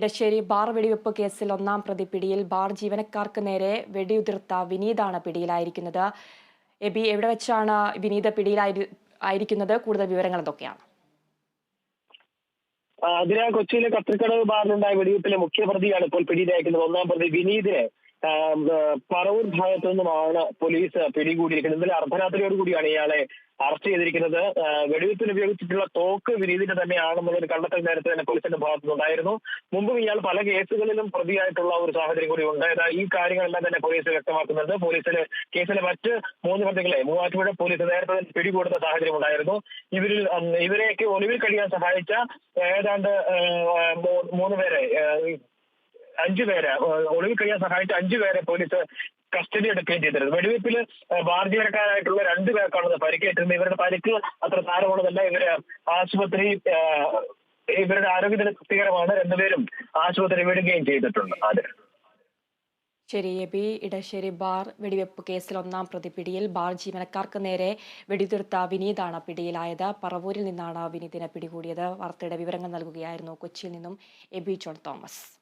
Edasseri bar വെടിവെപ്പ് കേസിൽ ഒന്നാം പ്രതി പിടിയിൽ ബാർ ജീവനക്കാർക്ക് നേരെ വെടിയുതിർത്ത വിനീതാണ് പിടിയിലായിരിക്കുന്നത്. എബി എവിടെ വെച്ചാണ് വിനീത പിടിയിലായി ആയിരിക്കുന്നത്? കൂടുതൽ വിവരങ്ങൾ എന്തൊക്കെയാണ്? അതിനാ കൊച്ചിയിലെ കത്രിക്കടവ് ബാറിലുണ്ടായ വെടിവെപ്പിലെ മുഖ്യപ്രതിയാണ് ഇപ്പോൾ പിടിയിലായിരിക്കുന്നത്. ഒന്നാം പ്രതി വിനീതിനെ പറവൂർ ഭാഗത്തു നിന്നുമാണ് പോലീസ് പിടികൂടിയിരിക്കുന്നത്. ഇന്നലെ അർദ്ധരാത്രിയോട് കൂടിയാണ് ഇയാളെ അറസ്റ്റ് ചെയ്തിരിക്കുന്നത്. വെടിവെപ്പിന് ഉപയോഗിച്ചിട്ടുള്ള തോക്ക് വിനീതിന്റെ തന്നെയാണെന്നുള്ളൊരു കണ്ടെത്തൽ നേരത്തെ തന്നെ പോലീസിന്റെ ഭാഗത്തു നിന്നുണ്ടായിരുന്നു മുമ്പും ഇയാൾ പല കേസുകളിലും പ്രതിയായിട്ടുള്ള ഒരു സാഹചര്യം കൂടി ഉണ്ട്. ഈ കാര്യങ്ങളെല്ലാം തന്നെ പോലീസ് വ്യക്തമാക്കുന്നുണ്ട്. പോലീസിന് കേസിലെ മറ്റ് മൂന്ന് പ്രതികളെ മൂവാറ്റുപുഴ പോലീസ് നേരത്തെ തന്നെ പിടികൂടുന്ന സാഹചര്യം ഉണ്ടായിരുന്നു. ഇവരിൽ ഇവരെയൊക്കെ ഒളിവിൽ കഴിയാൻ സഹായിച്ച ഏതാണ്ട് മൂന്ന് പേരെ അഞ്ചു പേരെ ഒളിവിൽ കഴിയാൻ സഹായിച്ച അഞ്ചു പേരെ പോലീസ് കസ്റ്റഡി എടുക്കുകയും ചെയ്തിരുന്നു. വെടിവെപ്പിൽ ബാർ ജീവനക്കാരായിട്ടുള്ള രണ്ടു പേർക്കാണ് പരിക്കേറ്റിരുന്നത്. ഇവരുടെ പരിക്ക് അത്ര സാരമുള്ളതല്ല ഇവർ ആശുപത്രി ഇവരുടെ ആരോഗ്യത്തിന് തൃപ്തികരമാണ്. രണ്ടുപേരും ആശുപത്രി വിടുകയും ചെയ്തിട്ടുണ്ട് അതെ ശരി ബി ഇടശ്ശേരി ബാർ വെടിവെപ്പ് കേസിൽ ഒന്നാം പ്രതി പിടിയിൽ ബാർ ജീവനക്കാർക്ക് നേരെ വെടിതീർത്ത വിനീതാണ് പിടിയിലായത്. പറവൂരിൽ നിന്നാണ് വിനീതിനെ പിടികൂടിയത്. വാർത്തയുടെ വിവരങ്ങൾ നൽകുകയായിരുന്നു കൊച്ചിയിൽ നിന്നും എബി ജോൺ തോമസ്.